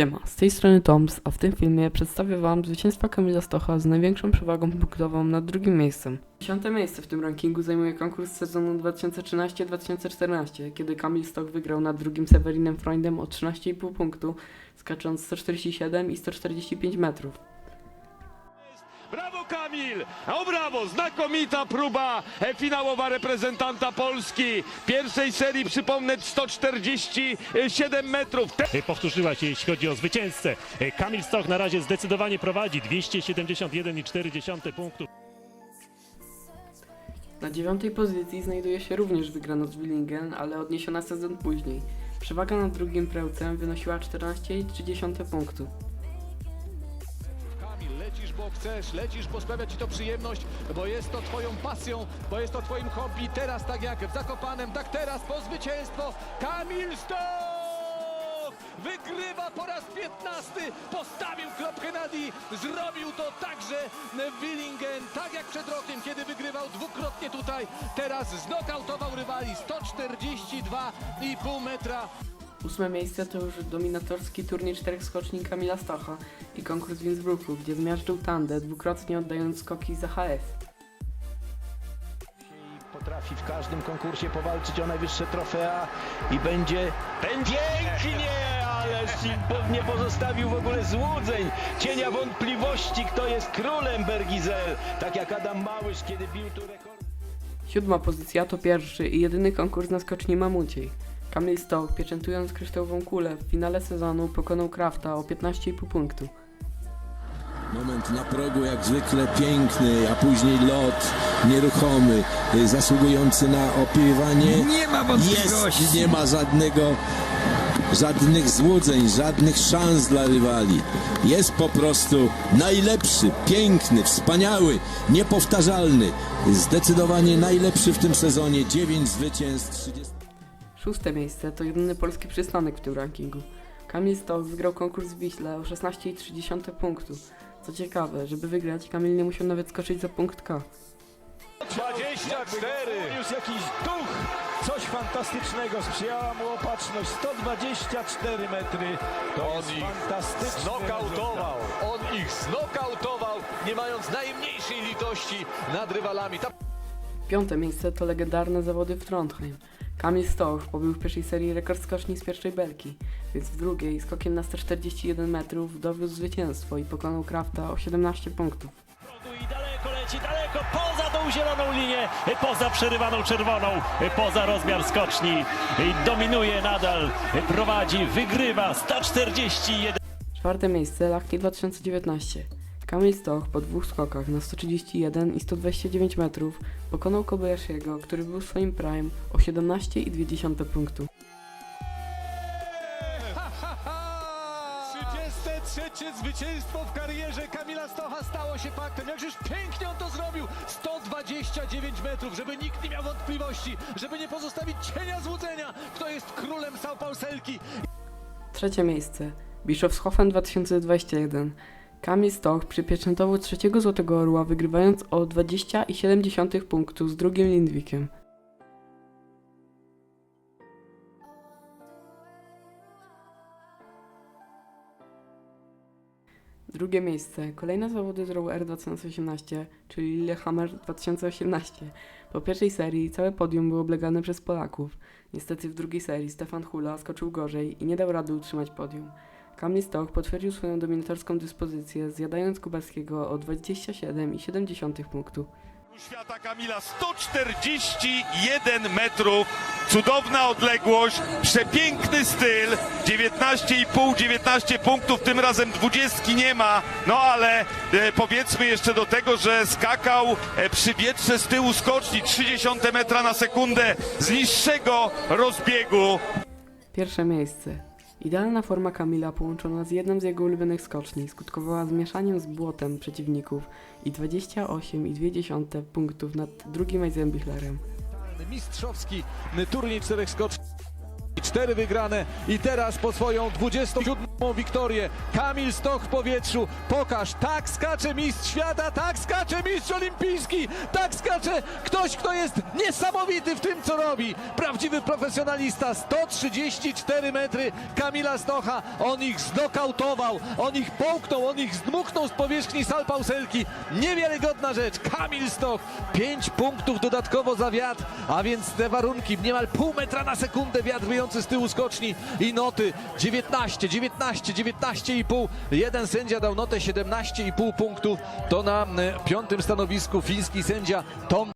Siema, z tej strony Toms, a w tym filmie przedstawię wam zwycięstwa Kamila Stocha z największą przewagą punktową nad drugim miejscem. Dziesiąte miejsce w tym rankingu zajmuje konkurs sezonu 2013-2014, kiedy Kamil Stoch wygrał nad drugim Sewerinem Freundem o 13,5 punktu, skacząc 147 i 145 metrów. Brawo Kamil! O brawo! Znakomita próba e, finałowa reprezentanta Polski. Pierwszej serii, przypomnę, 147 metrów. Te- powtórzyła się, jeśli chodzi o zwycięzcę. E, Kamil Stoch na razie zdecydowanie prowadzi 271,4 punktów. Na dziewiątej pozycji znajduje się również wygrana z Willingen, ale odniesiona sezon później. Przewaga nad drugim prełcem wynosiła 14,3 punktu. Bo chcesz, lecisz, bo sprawia ci to przyjemność, bo jest to twoją pasją, bo jest to twoim hobby. Teraz tak jak w Zakopanem, tak teraz po zwycięstwo Kamil Stoch! Wygrywa po raz 15, postawił kropkę na D, zrobił to także Willingen, tak jak przed rokiem, kiedy wygrywał dwukrotnie tutaj. Teraz znokautował rywali 142,5 metra. Ósme miejsce to już dominatorski turniej czterech skoczni Kamila Stocha i konkurs w Innsbrucku, gdzie zmiażdżył tandę, dwukrotnie oddając skoki za HF. Potrafi w każdym konkursie powalczyć o najwyższe trofea i będzie, będzie pięknie, ależ nie pozostawił w ogóle złudzeń, cienia wątpliwości, kto jest królem Bergizel, tak jak Adam Małysz, kiedy bił tu rekord. Siódma pozycja to pierwszy i jedyny konkurs na skoczni mamuciej. Kamil Stoch, pieczętując kryształową kulę w finale sezonu, pokonał Krafta o 15,5 punktu. Moment na progu jak zwykle piękny, a później lot nieruchomy, y, zasługujący na opiewanie. Nie ma Jest, wątpliwości. nie ma żadnego, żadnych złudzeń, żadnych szans dla rywali. Jest po prostu najlepszy, piękny, wspaniały, niepowtarzalny. Zdecydowanie najlepszy w tym sezonie. 9 zwycięstw, 30... Szóste miejsce to jedyny polski przystanek w tym rankingu. Kamil Stoch wygrał konkurs w Wiśle o 16,3 punktu. Co ciekawe, żeby wygrać, Kamil nie musiał nawet skoczyć za punkt K. 24! Już jakiś duch, coś fantastycznego, sprzyjała mu opatrzność, 124 metry, to jest fantastyczne. Znokautował, on ich znokautował, nie mając najmniejszej litości nad rywalami. Ta Piąte miejsce to legendarne zawody w Trondheim. Kamil Stoch pobił w pierwszej serii rekord skoczni z pierwszej belki, więc w drugiej skokiem na 141 metrów dowiózł zwycięstwo i pokonał Krafta o 17 punktów. I daleko leci, daleko, poza tą zieloną linię, poza przerywaną czerwoną, poza rozmiar skoczni. I dominuje nadal, prowadzi, wygrywa 141. Czwarte miejsce Lachki 2019. Kamil Stoch po dwóch skokach na 131 i 129 metrów pokonał Kobayashiego, który był w swoim prime o 17,2 punktu. 33 zwycięstwo w karierze Kamila Stocha stało się faktem. Jakżeż pięknie on to zrobił! 129 metrów, żeby nikt nie miał wątpliwości, żeby nie pozostawić cienia złudzenia, kto jest królem Saupauselki. Trzecie miejsce Bischofshofen 2021. Kamil Stoch przypieczętował trzeciego Złotego Orła, wygrywając o 20,7 punktu z drugim Lindwikiem. Drugie miejsce. Kolejne zawody z Row R 2018, czyli Lillehammer 2018. Po pierwszej serii całe podium było oblegane przez Polaków. Niestety w drugiej serii Stefan Hula skoczył gorzej i nie dał rady utrzymać podium. Kamil Stoch potwierdził swoją dominatorską dyspozycję, zjadając Kubaskiego o 27,7 punktu. Świata Kamila 141 metrów. Cudowna odległość, przepiękny styl. 19,5, 19 punktów, tym razem 20 nie ma. No ale e, powiedzmy jeszcze do tego, że skakał e, przy wietrze z tyłu skoczni 30 metra na sekundę z niższego rozbiegu. Pierwsze miejsce. Idealna forma Kamila połączona z jedną z jego ulubionych skoczni skutkowała zmieszaniem z błotem przeciwników i 28,2 punktów nad drugim Eisenbichlerem. Mistrzowski turniej czterech skoczni. Cztery wygrane i teraz po swoją 27 wiktorię Kamil Stoch w powietrzu. Pokaż, tak skacze mistrz świata, tak skacze mistrz olimpijski, tak skacze ktoś, kto jest niesamowity w tym, co robi. Prawdziwy profesjonalista, 134 metry Kamila Stocha. On ich znokautował, on ich połknął, on ich zdmuchnął z powierzchni sal Pauselki. Niewiarygodna rzecz. Kamil Stoch, 5 punktów dodatkowo za wiatr, a więc te warunki, niemal pół metra na sekundę wiatr wyjący z tyłu skoczni i noty 19, 19, 19,5. Jeden sędzia dał notę 17,5 punktów. To na e, piątym stanowisku fiński sędzia Tom